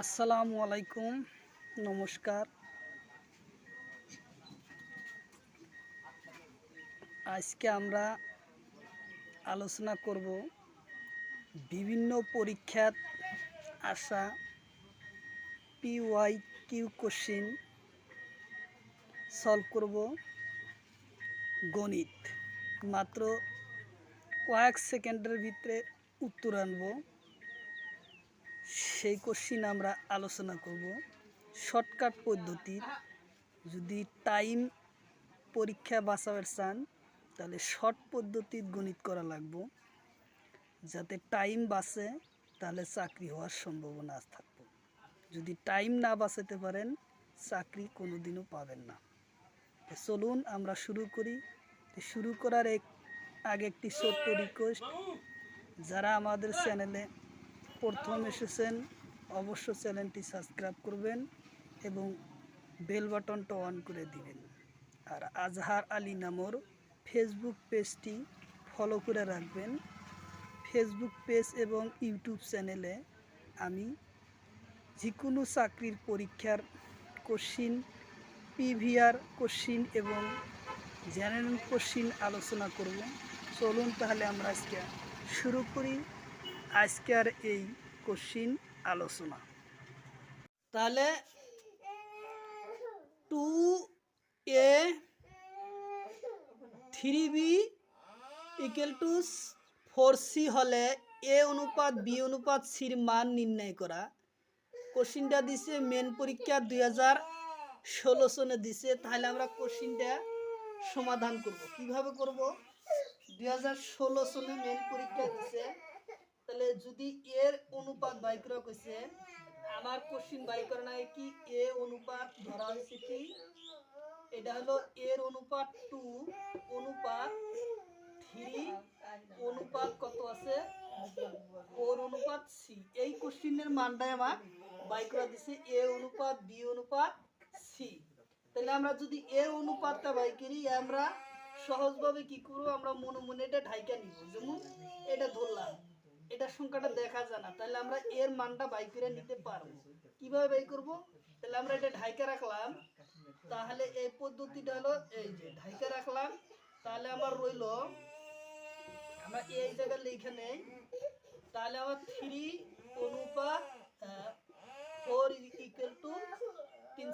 আসসালামু আলাইকুম, নমস্কার। আজকে আমরা আলোচনা করব বিভিন্ন পরীক্ষার আসা পিওয়াই কিউ কোশ্চিন সলভ করব গণিত। মাত্র কয়েক সেকেন্ডের ভিতরে উত্তর আনব। সেই কোশ্চিন আমরা আলোচনা করব। শর্টকাট পদ্ধতির যদি টাইম পরীক্ষা বাঁচাবার চান, তাহলে শর্ট পদ্ধতির গণিত করা লাগবো। যাতে টাইম বাঁচে, তাহলে চাকরি হওয়ার সম্ভাবনা থাকব। যদি টাইম না বাঁচাতে পারেন, চাকরি কোনোদিনও পাবেন না। চলুন আমরা শুরু করি। শুরু করার এক, আগে একটি ছোট্ট রিকোয়েস্ট যারা আমাদের চ্যানেলে প্রথম এসেছেন, অবশ্য চ্যানেলটি সাবস্ক্রাইব করবেন এবং বেল বাটনটা অন করে দিবেন। আর আজহার আলী নামর ফেসবুক পেজটি ফলো করে রাখবেন। ফেসবুক পেজ এবং ইউটিউব চ্যানেলে আমি যে কোনো চাকরির পরীক্ষার কোশ্চিন, পিভিআর কোশ্চিন এবং জেনারেল কোশ্চিন আলোচনা করব। চলুন তাহলে আমরা আজকে শুরু করি। আজকের এই কোশ্চিন আলোচনা। তাহলে two a three b equal to four c হলে এ অনুপাত বি অনুপাত সির মান নির্ণয় করা। কোশ্চিনটা দিছে মেন পরীক্ষা দুই হাজার ষোলো সনে দিছে, তাহলে আমরা কোশ্চিনটা সমাধান করব। কীভাবে করব? দুই হাজার ষোলো সনে মেন পরীক্ষা দিছে। তাহলে যদি এর অনুপাত বাই করা কইছে, আমার কোশ্চিন বাই করা নাই কি এ অনুপাত ধরা হয়েছে কি? এটা হলো এর অনুপাত টু অনুপাত থ্রি অনুপাত কত আছে? ওর অনুপাত সি এই কোশ্চিনের মানটাই আমার বাই করা দিছে এ অনুপাত বি অনুপাত সি তাহলে আমরা যদি এ অনুপাতটা বাই করি, আমরা সহজভাবে কি করব? আমরা মনে মনে এটা ঢাইকা নিব। যেমন এটা ধরলাম। এটা সংখ্যাটা দেখা যায় না। তাহলে আমরা এর মানটা বাই করে নিতে পারব। কীভাবে বাই করব? তাহলে আমরা এটা ঢাইকা রাখলাম। তাহলে এই পদ্ধতিটা হলো এই যে, ঢাইকা রাখলাম। তাহলে আমার রইল, আমরা এই জায়গায় লিখে নেই। তাহলে আমার থ্রি অনুপাত ফোর ইকুয়াল টু তিন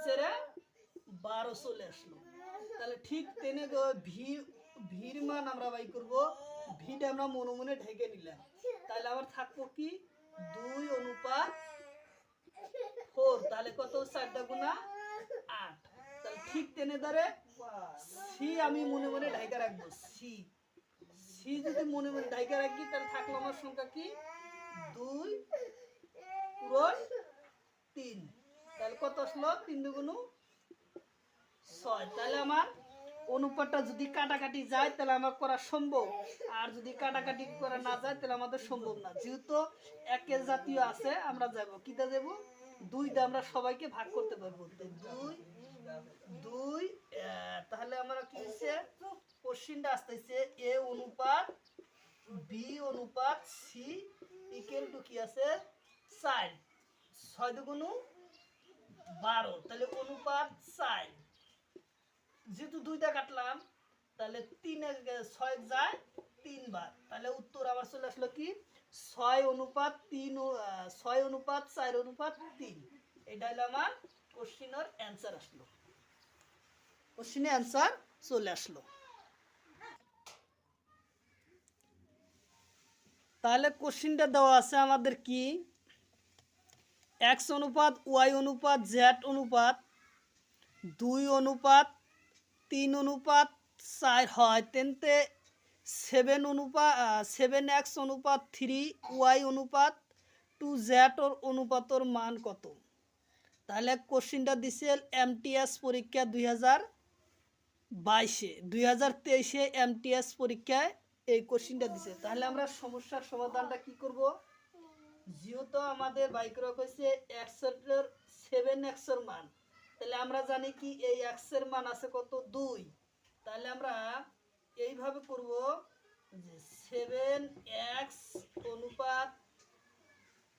বারো চলে আসলো। তাহলে ঠিক তেনে ভি, ভির মান আমরা বাই করব। ভিটা আমরা মনে মনে ঢেকে নিলাম। তাহলে আমার থাকব কি? দুই অনুপাত ফোর। তাহলে কত? চারটা গুণা আট। তাহলে ঠিক তেনে ধরে সি আমি মনে মনে ঢাইকা রাখব, সি। সি যদি মনে মনে ঢাইকা রাখি, তাহলে থাকল আমার সংখ্যা কি? দুই পূরণ তিন। তাহলে কত আসলো? তিন দুগুণ ছয়। তাহলে আমার অনুপাতটা যদি কাটাকাটি যায়, তাহলে আমার করা সম্ভব। আর যদি কাটাকাটি করা না যায়, তাহলে আমাদের সম্ভব না। যেহেতু একের জাতীয় আছে, আমরা যাব। কিটা যাব? দুই দুইটা আমরা সবাইকে ভাগ করতে পারব। দুই দুই তাহলে আমরা কি হচ্ছে কোশ্চিনটা আসতেছে, এ অনুপাত, বি অনুপাত, সি ইকুয়াল টু কি আছে? চার। ছয় দুগুণ বারো। তাহলে অনুপাত চার। যেহেতু দুইটা কাটলাম, তাহলে তিনে ছয় যায় তিনবার। তাহলে উত্তর আবার চলে আসলো কি? ছয় অনুপাত তিন ছয় অনুপাত চার অনুপাত তিন। এটা হলো আমার কোশ্চিনের অ্যান্সার আসলো। কোশ্চিনের অ্যান্সার চলে আসলো। তাহলে কোশ্চিনটা দেওয়া আছে আমাদের কি? এক্স অনুপাত, ওয়াই অনুপাত, জেড অনুপাত, দুই অনুপাত তিন অনুপাত চার হয়, তেনতে সেভেন অনুপাত সেভেন এক্স অনুপাত থ্রি ওয়াই অনুপাত টু জেড ওর অনুপাতর মান কত? তাহলে কোশ্চিনটা দিছে এমটিএস পরীক্ষা দুই হাজার বাইশে, দুই হাজার তেইশে এমটিএস পরীক্ষায় এই কোশ্চিনটা দিছে। তাহলে আমরা সমস্যার সমাধানটা কি করব? যেহেতু আমাদের বাইকের হয়েছে একশোর সেভেন একশোর মান তাহলে আমরা জানি কি এই এক্সের মান আছে কত দুই। তাহলে আমরা এইভাবে করব যে সেভেন এক্স অনুপাত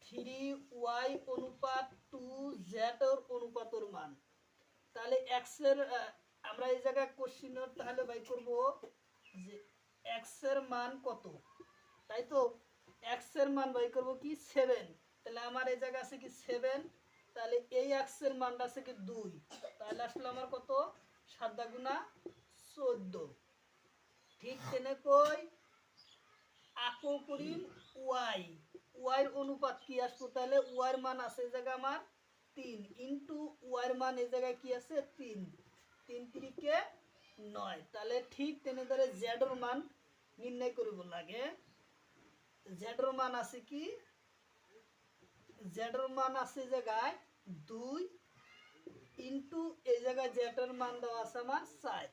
থ্রি ওয়াই অনুপাত টু জেড এর অনুপাতর মান। তাহলে এক্সের আমরা এই জায়গায় কোশ্চিন তাহলে বাই করব যে এক্সের মান কত। তাই তো? এক্সের মান বাই করব কি? সেভেন তাহলে আমার এই জায়গায় আছে কি সেভেন তাহলে এই এক্সের মানটা আছে কি দুই। তাহলে আসলে আমার কত? সাত গুণা চোদ্দ। ঠিক তেনেকৈ আকৌ কৰিম ওয়াই। ওয়াইৰ অনুপাত কি আসব তাহলে ওয়াইৰ মান আছে এই জায়গা আমার তিন। ইন্টু ওয়াইৰ মান এই জায়গায় কি আছে? তিন। তিন তিরিকে নয়। তাহলে ঠিক তেনেদৰে জেডৰ মান নিৰ্ণয় কৰিব লাগে। জেডৰ মান আছে কি? জেডৰ মান আছে জায়গায় দুই ইন্টু এই জায়গায় জেডের মান দেওয়া আছে আমার চার।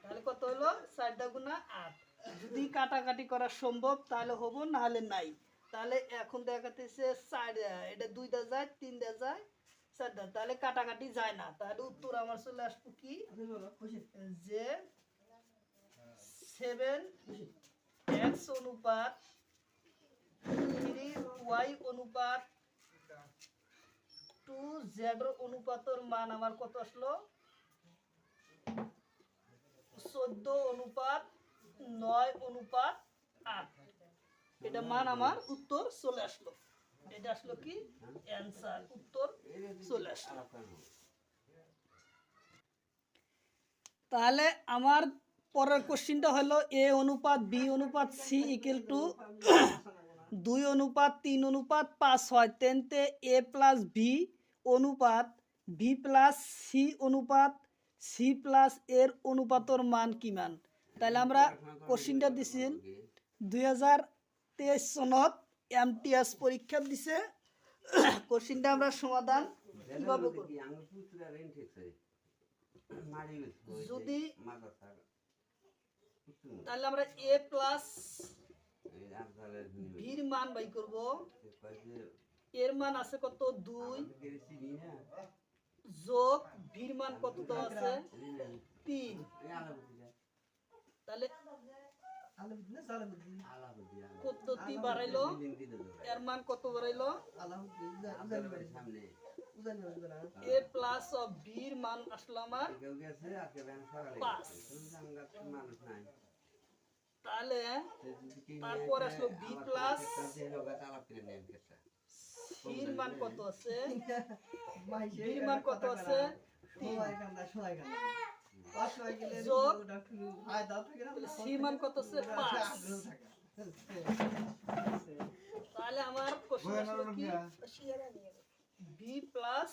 তাহলে কত হলো? চারটা গুণা আট। যদি কাটাকাটি করা সম্ভব তাহলে হব না হলে নাই। তাহলে এখন দেখাতেছে চার এটা দুইটা যায় তিনটা যায় চারটা তাহলে কাটাকাটি যায় না। তাহলে উত্তর আমার চলে আসব কি? যে সেভেন এক্স অনুপাত থ্রি ওয়াই অনুপাত টু জেড অনুপাতর মান আমার কত আসলো? চোদ্দ অনুপাত নয় অনুপাত আট। এটা মান আমার উত্তর চলে আসলো। এটা আসলো কি? অ্যান্সার, উত্তর চলে আসলো। তাহলে আমার পরের কোশ্চিনটা হলো এ অনুপাত বি অনুপাত সি ইকুয়াল টু দুই অনুপাত, তিন অনুপাত, পাঁচ হয়। তেন্তে এ প্লাস ভি অনুপাত ভি প্লাস সি অনুপাত, সি প্লাস এর অনুপাতর মান কিমান তাহলে আমরা কোশ্চিনটা দিছিল দুই হাজার তেইশ চনত এম টি এস পরীক্ষা দিছে। কোশ্চিনটা আমরা সমাধান কীভাবে যদি তাহলে আমরা এ প্লাস ভির মান বাই করব। এর মান আছে কত? দুই। যোগ ভির মান কত দেওয়া আছে? তিন। তাহলে পদ্ধতি বাড়াইলো? এর মান কত বাড়াইলো? এ প্লাস অফ ভির মান আসলো আমার পাঁচ। তাহলে তারপর আসলো বি প্লাস মান কত আছে? ভির মান কত আছে? তাহলে মান কত আছে? তাহলে আমার বি প্লাস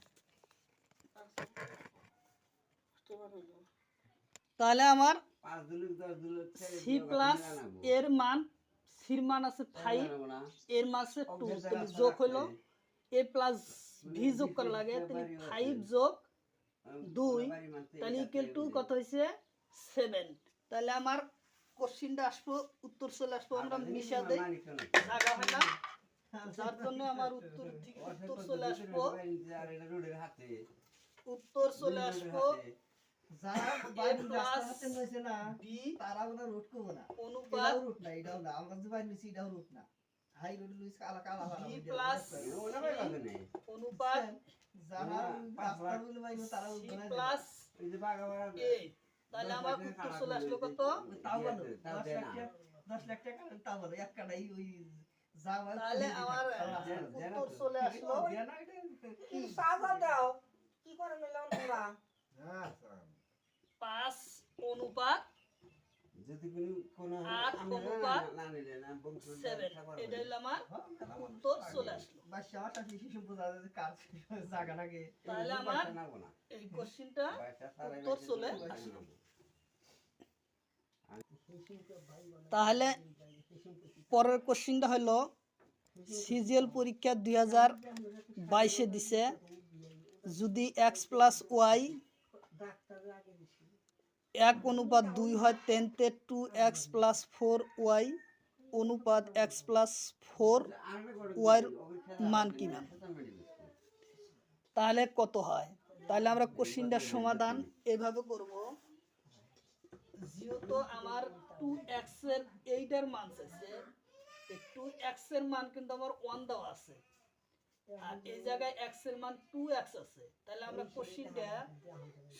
তাহলে আমার সি প্লাস এর মান সির মান আছে ফাইভ এর মান আছে টু তাহলে যোগ হলো এ প্লাস ভি যোগ করা লাগে তাহলে ফাইভ যোগ দুই তাহলে ইকুয়াল টু কত হয়েছে? সেভেন তাহলে আমার কোশ্চিনটা আসব উত্তর চলে আসব আমরা মিশা দেই। জায়গা হয় না। যার জন্য আমার উত্তর ঠিক উত্তর চলে আসব। উত্তর চলে আসব। অনুপাত আমরা যে বাইর নিছি এটাও রুট না। হাই রোড লুইস কালা কালা কালা বি প্লাস অনুপাত যারা রাস্তা গুলো বাইর তারা সি উঠবে না প্লাস এ তাহলে আমার উত্তর চলে আসলো কত? দশ লাখ টাকা লাখ টাকা এক কাটাই ওই তাহলে আমার উত্তর চলে আসলো। দাও। পাঁচ অনুপাত যদি কোনো আট অনুপাত না নিলে না বংশ সেভেন। এটা হলো আমার হ্যাঁ, উত্তর চলে আসলো। তাহলে আমার এই কোশ্চিনটা উত্তর চলে আসলো। তাহলে পরের কোশ্চিনটা হলো সিজিএল পরীক্ষা দুই হাজার বাইশে দিছে। যদি এক্স প্লাস ওয়াই এক অনুপাত দুই হয় তেনতে two x plus four y অনুপাত এক্স প্লাস ফোর ওয়াইয়ের মান কি মান তাহলে কত হয়? তাহলে আমরা কোশ্চিনটার সমাধান এভাবে করব। যেহেতু আমার টু এক্সের এইটার মান চাইছে টু এক্সের মান কিন্তু আমার ওয়ান দেওয়া আছে। আর এই জায়গায় এক্সের মান টু এক্স আছে। তাহলে আমরা কোশ্চিনটা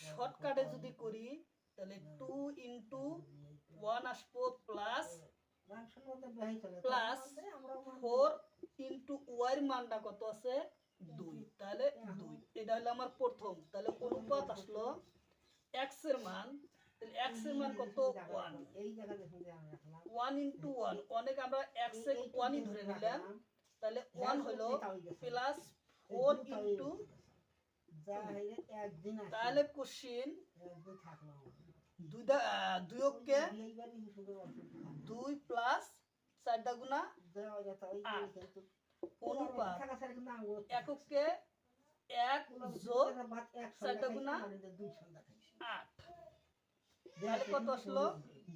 শর্টকাটে যদি করি, তাহলে টু ইন্টু ওয়ান আসব plus plus four into y মানটা কত আছে? দুই। তাহলে দুই। এটা হলো আমার প্রথম। তাহলে অনুপাত আসলো এক্স মান। তাহলে এক্সের মান কত? ওয়ান ওয়ান ইন্টু ওয়ান অনেক আমরা এক্সের ওয়ানই ধরে নিলাম। তাহলে ওয়ান হলো প্লাস ফোর ইন্টু তাহলে কোশ্চিন দুই অক্ষে দুই প্লাস চারটা গুণা অনুপাত এককে এক যোগ চারটা গুণা আট। তাহলে কত আসলো?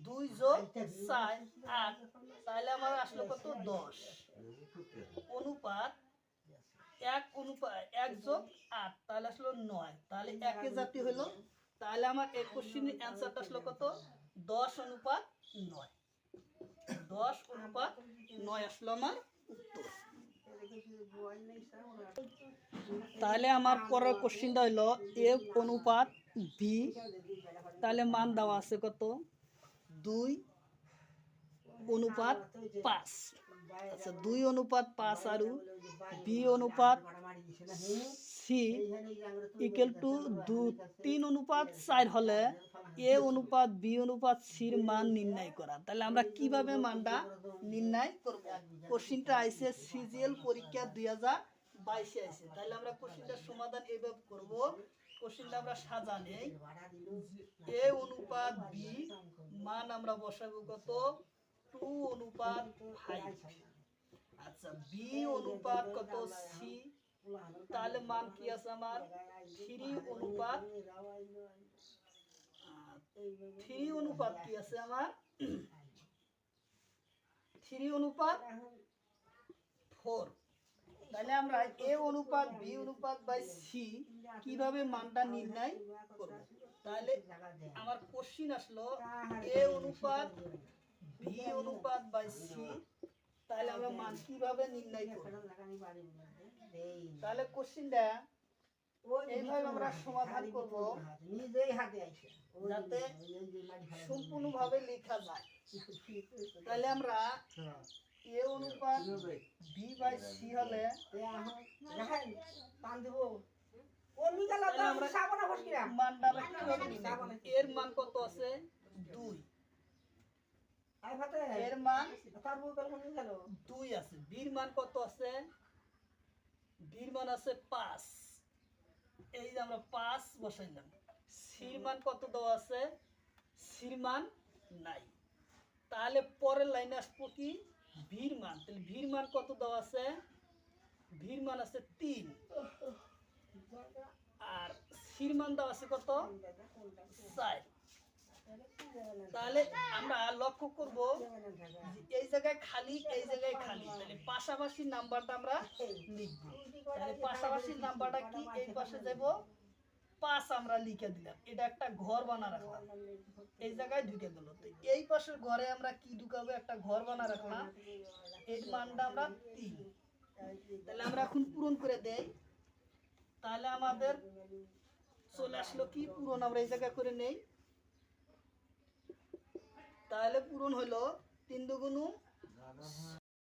দুই যোগ চার। আট। তাহলে আমার আসলো কত? দশ। অনুপাত এক অনুপাত এক যোগ আট, তাহলে আসলো নয়। তাহলে একে জাতি হলো, তাহলে আমার এই কোশ্চিনের অ্যান্সারটা আসলো কত? দশ অনুপাত নয়। দশ অনুপাত নয় আসলো আমার উত্তর। তাহলে আমার পরের কোশ্চিনটা হলো এ অনুপাত বি তাহলে মান দেওয়া আছে কত? দুই অনুপাত পাঁচ। আচ্ছা দুই অনুপাত পাঁচ আৰু বি অনুপাত সি ইকুয়াল টু দু, তিন অনুপাত চার হলে এ অনুপাত, বি অনুপাত, সির মান নির্ণয় করা। তাহলে আমরা কীভাবে মানটা নির্ণয় করব? কোশ্চিনটা আইছে সিজিএল পরীক্ষা দুই হাজার বাইশে আইছে। তাহলে আমরা কোশ্চিনটার সমাধান এইভাবে করব। কোশ্চিনটা আমরা সাজা নেই। এ অনুপাত, বি, মান আমরা বসাবো কত? টু অনুপাত ফাইভ আচ্ছা বি অনুপাত কত সি তাহলে মান কি আছে আমার? থ্রি অনুপাত থ্রি অনুপাত কি আছে আমার থ্রি অনুপাত ফোর তাহলে আমরা এ অনুপাত বি অনুপাত বাই সি কীভাবে মানটা নির্ণয় করব? তাহলে আমার কোশ্চিন আসলো এ অনুপাত বি অনুপাত বাই সি তাহলে আমরা মান কীভাবে নির্ণয় করব? তাহলে কোশ্চিনটা এইভাবে আমরা সমাধান করব। নিজেই হাতে আইছে যাতে সম্পূর্ণভাবে লেখা যায়। তাহলে আমরা এ অনুপাত বি বাই সি হলে পান দিব অন্য গেলা তাহলে আমরা- সাবনা বসকিরা মানটা আমরা কীভাবে নির্ণয় করব? এর মান কত আছে? দুই। এর মান? দুই আছে। বির মান কত আছে? বির মান আছে পাঁচ। এই যে আমরা পাঁচ বসাইলাম সির মান কত দেওয়া আছে? সির মান নাই। তাহলে পরের লাইনে আসব কি? ভির মান। তাহলে ভির মান কত দেওয়া আছে? ভির মান আছে তিন। আর সির মান দেওয়া আছে কত? চার। তাহলে আমরা লক্ষ্য করব এই জায়গায় খালি, এই জায়গায় খালি। তাহলে পাশাপাশি নাম্বারটা আমরা লিখব। তাহলে পাশাপাশি নাম্বারটা কি? এই পাশে যাব। পাঁচ আমরা লিখে দিলাম। এটা একটা ঘর বানা রাখলাম। এই জায়গায় ঢুকে গেল। তো এই পাশের ঘরে আমরা কি ঢুকাবো? একটা ঘর বানা রাখলাম। এর মানটা আমরা তিন। তাহলে আমরা এখন পূরণ করে দেই। তাহলে আমাদের চলে আসলো কি? পূরণ আমরা এই জায়গায় করে নেই। তাহলে পূরণ হলো তিন দুগুণ